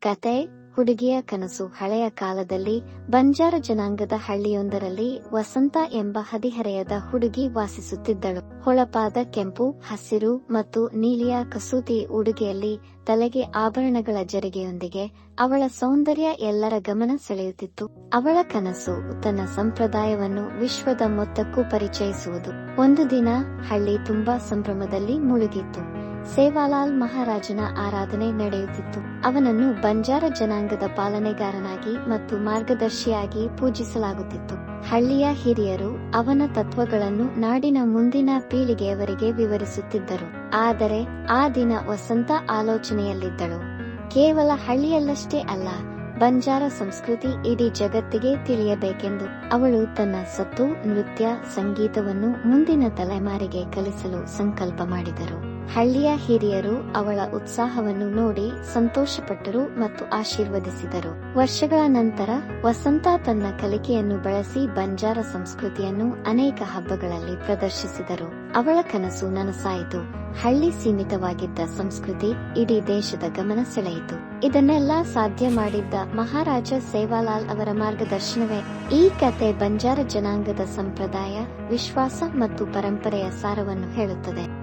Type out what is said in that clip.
ಕತೆ, ಹುಡುಗಿಯ ಕನಸು ಹಳೆಯ ಕಾಲದಲ್ಲಿ ಬಂಜಾರ ಜನಾಂಗದ ಹಳ್ಳಿಯೊಂದರಲ್ಲಿ ವಸಂತ ಎಂಬ ಹದಿಹರೆಯದ ಹುಡುಗಿ ವಾಸಿಸುತ್ತಿದ್ದಳು. ಹೊಳಪಾದ ಕೆಂಪು, ಹಸಿರು ಮತ್ತು ನೀಲಿಯ ಕಸೂತಿ ಉಡುಗೆಯಲ್ಲಿ ತಲೆಗೆ ಆಭರಣಗಳ ಜರಿಗೆಯೊಂದಿಗೆ ಅವಳ ಸೌಂದರ್ಯ ಎಲ್ಲರ ಗಮನ ಸೆಳೆಯುತ್ತಿತ್ತು. ಅವಳ ಕನಸು ತನ್ನ ಸಂಪ್ರದಾಯವನ್ನು ವಿಶ್ವದ ಮೊತ್ತಕ್ಕೂ ಪರಿಚಯಿಸುವುದು. ಒಂದು ದಿನ ಹಳ್ಳಿ ತುಂಬಾ ಸಂಭ್ರಮದಲ್ಲಿ ಮುಳುಗಿತ್ತು. ಸೇವಾಲಾಲ್ ಮಹಾರಾಜನ ಆರಾಧನೆ ನಡೆಯುತ್ತಿತ್ತು. ಅವನನ್ನು ಬಂಜಾರ ಜನಾಂಗದ ಪಾಲನೆಗಾರನಾಗಿ ಮತ್ತು ಮಾರ್ಗದರ್ಶಿಯಾಗಿ ಪೂಜಿಸಲಾಗುತ್ತಿತ್ತು. ಹಳ್ಳಿಯ ಹಿರಿಯರು ಅವನ ತತ್ವಗಳನ್ನು ನಾಡಿನ ಮುಂದಿನ ಪೀಳಿಗೆಯವರಿಗೆ ವಿವರಿಸುತ್ತಿದ್ದರು. ಆದರೆ ಆ ದಿನ ವಸಂತ ಆಲೋಚನೆಯಲ್ಲಿದ್ದಳು. ಕೇವಲ ಹಳ್ಳಿಯಲ್ಲಷ್ಟೇ ಅಲ್ಲ, ಬಂಜಾರ ಸಂಸ್ಕೃತಿ ಇಡೀ ಜಗತ್ತಿಗೆ ತಿಳಿಯಬೇಕೆಂದು ಅವಳು ತನ್ನ ಸತ್ತು, ನೃತ್ಯ, ಸಂಗೀತವನ್ನು ಮುಂದಿನ ತಲೆಮಾರಿಗೆ ಕಲಿಸಲು ಸಂಕಲ್ಪ ಮಾಡಿದರು. ಹಳ್ಳಿಯ ಹಿರಿಯರು ಅವಳ ಉತ್ಸಾಹವನ್ನು ನೋಡಿ ಸಂತೋಷಪಟ್ಟರು ಮತ್ತು ಆಶೀರ್ವದಿಸಿದರು. ವರ್ಷಗಳ ನಂತರ ವಸಂತ ತನ್ನ ಕಲಿಕೆಯನ್ನು ಬಳಸಿ ಬಂಜಾರ ಸಂಸ್ಕೃತಿಯನ್ನು ಅನೇಕ ಹಬ್ಬಗಳಲ್ಲಿ ಪ್ರದರ್ಶಿಸಿದರು. ಅವಳ ಕನಸು ನನಸಾಯಿತು. ಹಳ್ಳಿ ಸೀಮಿತವಾಗಿದ್ದ ಸಂಸ್ಕೃತಿ ಇಡೀ ದೇಶದ ಗಮನ ಸೆಳೆಯಿತು. ಇದನ್ನೆಲ್ಲ ಸಾಧ್ಯ ಮಾಡಿದ್ದ ಮಹಾರಾಜ ಸೇವಾಲಾಲ್ ಅವರ ಮಾರ್ಗದರ್ಶನವೇ. ಈ ಕತೆ ಬಂಜಾರ ಜನಾಂಗದ ಸಂಪ್ರದಾಯ, ವಿಶ್ವಾಸ ಮತ್ತು ಪರಂಪರೆಯ ಸಾರವನ್ನು ಹೇಳುತ್ತದೆ.